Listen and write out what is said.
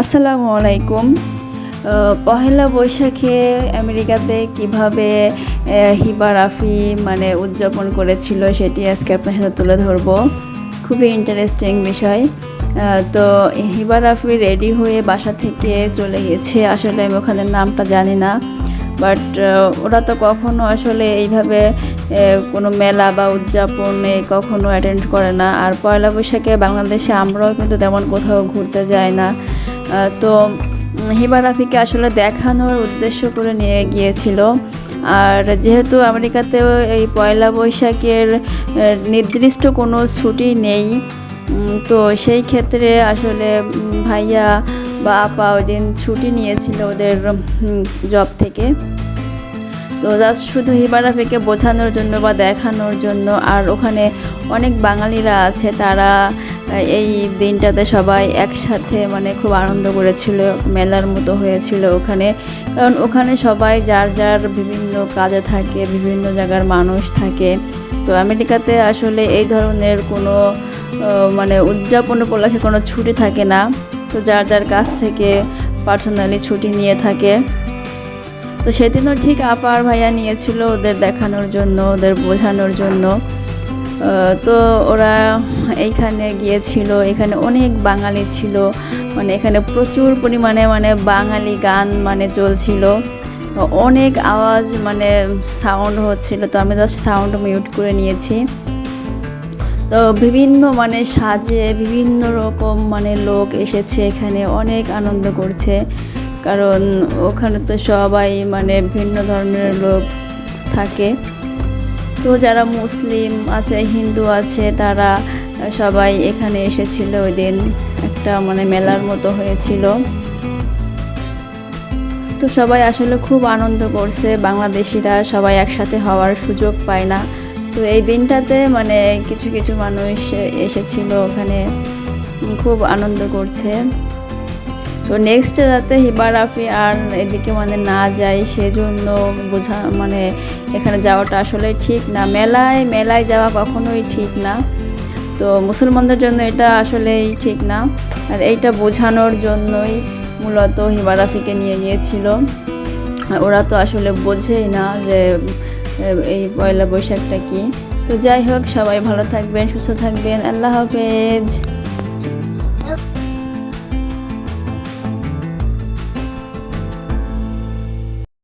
আসসালামু আলাইকুম। পহেলা বৈশাখে আমেরিকাতে কীভাবে হিবা রাফি মানে উদযাপন করেছিল সেটি আজকে আপনার সাথে তুলে ধরবো। খুবই ইন্টারেস্টিং বিষয়। তো হিবা রাফি রেডি হয়ে বাসা থেকে চলে গেছে। আসলে আমি ওখানে নামটা জানি না। বাট ওরা তো কখনো আসলে এইভাবে কোনো মেলা বা উদযাপনে কখনো অ্যাটেন্ড করে না। আর পয়লা বৈশাখে বাংলাদেশে আমরাও কিন্তু তেমন কোথাও ঘুরতে যাই না। তো হিমা রাফিকে আসলে দেখানোর উদ্দেশ্য করে নিয়ে গিয়েছিল। আর যেহেতু আমেরিকাতে এই পয়লা বৈশাখের নির্দিষ্ট কোনো ছুটি নেই তো সেই ক্ষেত্রে আসলে ভাইয়া বা আপা ওই দিন ছুটি নিয়েছিল ওদের জব থেকে। তো জাস্ট শুধু হিবারাফিকে বোঝানোর জন্য বা দেখানোর জন্য, আর ওখানে অনেক বাঙালিরা আছে, তারা এই দিনটাতে সবাই একসাথে মানে খুব আনন্দ করেছিল, মেলার মতো হয়েছিল ওখানে। কারণ ওখানে সবাই যার যার বিভিন্ন কাজে থাকে, বিভিন্ন জায়গার মানুষ থাকে। তো আমেরিকাতে আসলে এই ধরনের কোনো মানে উদযাপন উপলক্ষে কোনো ছুটি থাকে না। তো যার যার কাছ থেকে পার্সোনালি ছুটি নিয়ে থাকে। তো সেদিনও ঠিক আপার ভাইয়া নিয়েছিল ওদের দেখানোর জন্য, ওদের বোঝানোর জন্য। তো ওরা এইখানে গিয়েছিল, এখানে অনেক বাঙালি ছিল মানে এখানে প্রচুর পরিমাণে মানে বাঙালি গান মানে চলছিল। অনেক আওয়াজ মানে সাউন্ড হচ্ছিল, তো আমি জাস্ট সাউন্ড মিউট করে নিয়েছি। তো বিভিন্ন মানে সাজে বিভিন্ন রকম মানে লোক এসেছে এখানে, অনেক আনন্দ করছে। কারণ ওখানে তো সবাই মানে ভিন্ন ধরনের লোক থাকে। তো যারা মুসলিম আছে, হিন্দু আছে, তারা সবাই এখানে এসেছিল ওই দিন। একটা মানে মেলার মতো হয়েছিল। তো সবাই আসলে খুব আনন্দ করছে। বাংলাদেশিরা সবাই একসাথে হওয়ার সুযোগ পায় না। তো এই দিনটাতে মানে কিছু কিছু মানুষ এসেছিল ওখানে। খুব আনন্দ করছে। তো নেক্সট যাতে হিবা রাফি আর এদিকে মানে না যায় সেজন্য বোঝা মানে এখানে যাওয়াটা আসলে ঠিক না। মেলায় মেলায় যাওয়া কখনোই ঠিক না। তো মুসলমানদের জন্য এটা আসলেই ঠিক না। আর এইটা বোঝানোর জন্যই মূলত হিবারাফিকে নিয়ে গিয়েছিল। ওরা তো আসলে বোঝেই না যে এই পয়লা বৈশাখটা কি। তো যাই হোক, সবাই ভালো থাকবেন, সুস্থ থাকবেন। আল্লাহ হাফেজ।